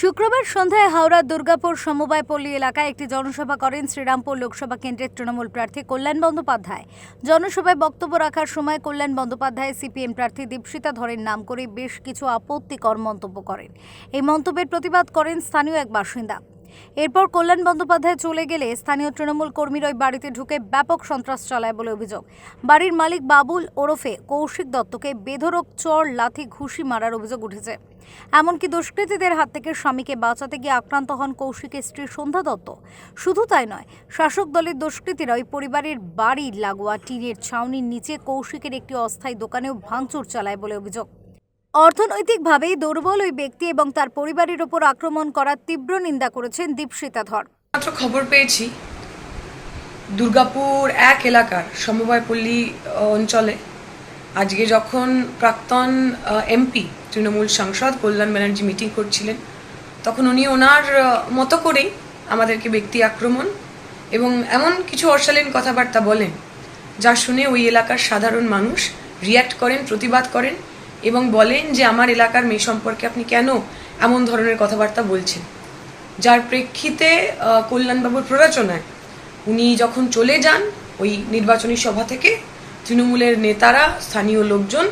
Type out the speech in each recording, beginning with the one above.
শুক্রবার সন্ধ্যায় হাওড়ার দুর্গাপুর সমবায় পল্লী এলাকায় একটি জনসভা করেন শ্রীরামপুর লোকসভা কেন্দ্রের তৃণমূল প্রার্থী কল্যাণ বন্দ্যোপাধ্যায়। জনসভায় বক্তব্য রাখার সময় কল্যাণ বন্দ্যোপাধ্যায় সিপিএম প্রার্থী দীপশিতা ধরের নাম করে বেশ কিছু আপত্তিকর মন্তব্য করেন। এই মন্তব্যের প্রতিবাদ করেন স্থানীয় এক বাসিন্দা। এরপর কল্যাণ বন্দ্যোপাধ্যায় চলে গেলে স্থানীয় তৃণমূল কর্মীরা ওই বাড়িতে ঢুকে ব্যাপক সন্ত্রাস চালায় বলে অভিযোগ। বাড়ির মালিক বাবুল ওরফে কৌশিক দত্তকে বেধরক চর, লাথি, ঘুষি মারার অভিযোগ উঠেছে। এমনকি দুষ্কৃতীদের হাত থেকে স্বামীকে বাঁচাতে গিয়ে আক্রান্ত হন কৌশিকের স্ত্রী সন্ধ্যা দত্ত। শুধু তাই নয়, শাসক দলের দুষ্কৃতীরা ওই পরিবারের বাড়ি লাগোয়া টিনের ছাউনির নিচে কৌশিকের একটি অস্থায়ী দোকানেও ভাঙচুর চালায় বলে অভিযোগ। অর্থনৈতিকভাবে দুর্বল ওই ব্যক্তি এবং তার পরিবারের ওপর আক্রমণ করার তীব্র নিন্দা করেছেন দীপশিতা ধর মাত্র খবর পেয়েছি, দুর্গাপুর এক এলাকার সমবায়পল্লী অঞ্চলে আজকে যখন প্রাক্তন এমপি, তৃণমূল সাংসদ কল্যাণ ব্যানার্জি মিটিং করছিলেন, তখন উনি ওনার মতো করেই আমাদেরকে ব্যক্তি আক্রমণ এবং এমন কিছু অশালীন কথাবার্তা বলেন, যা শুনে ওই এলাকার সাধারণ মানুষ রিয়্যাক্ট করেন, প্রতিবাদ করেন এবং বলেন যে আমার এলাকার মেয়ে সম্পর্কে আপনি কেন এমন ধরনের কথাবার্তা বলছেন। যার প্রেক্ষিতে কল্যাণবাবুর প্ররোচনায় উনি যখন চলে যান ওই নির্বাচনী সভা থেকে, তৃণমূলের নেতারা, স্থানীয় লোকজন,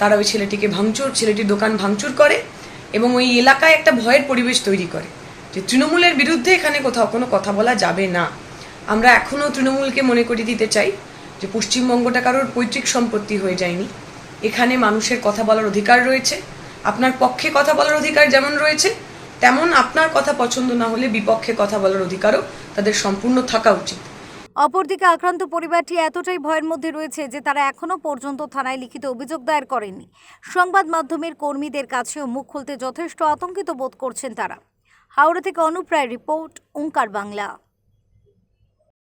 তারা ওই ছেলেটিকে ভাঙচুর, ছেলেটির দোকান ভাঙচুর করে এবং ওই এলাকায় একটা ভয়ের পরিবেশ তৈরি করে যে তৃণমূলের বিরুদ্ধে এখানে কোথাও কোনো কথা বলা যাবে না। আমরা এখনও তৃণমূলকে মনে করিয়ে দিতে চাই যে পশ্চিমবঙ্গটা কারোর পৈতৃক সম্পত্তি হয়ে যায়নি। এখানে মানুষের কথা বলার অধিকার রয়েছে। আপনার পক্ষে কথা বলার অধিকার যেমন রয়েছে, তেমন আপনার কথা পছন্দ না হলে বিপক্ষে কথা বলার অধিকারও তাদের সম্পূর্ণ থাকা উচিত। অপরদিকে আক্রান্ত পরিবারটি এতটাই ভয়ের মধ্যে রয়েছে যে তারা এখনও পর্যন্ত থানায় লিখিত অভিযোগ দায়ের করেনি। সংবাদ মাধ্যমের কর্মীদের কাছেও মুখ খুলতে যথেষ্ট আতঙ্কিত বোধ করছেন তারা। হাওড়া থেকে অনুপ্রায় রিপোর্ট, ওঙ্কার বাংলা।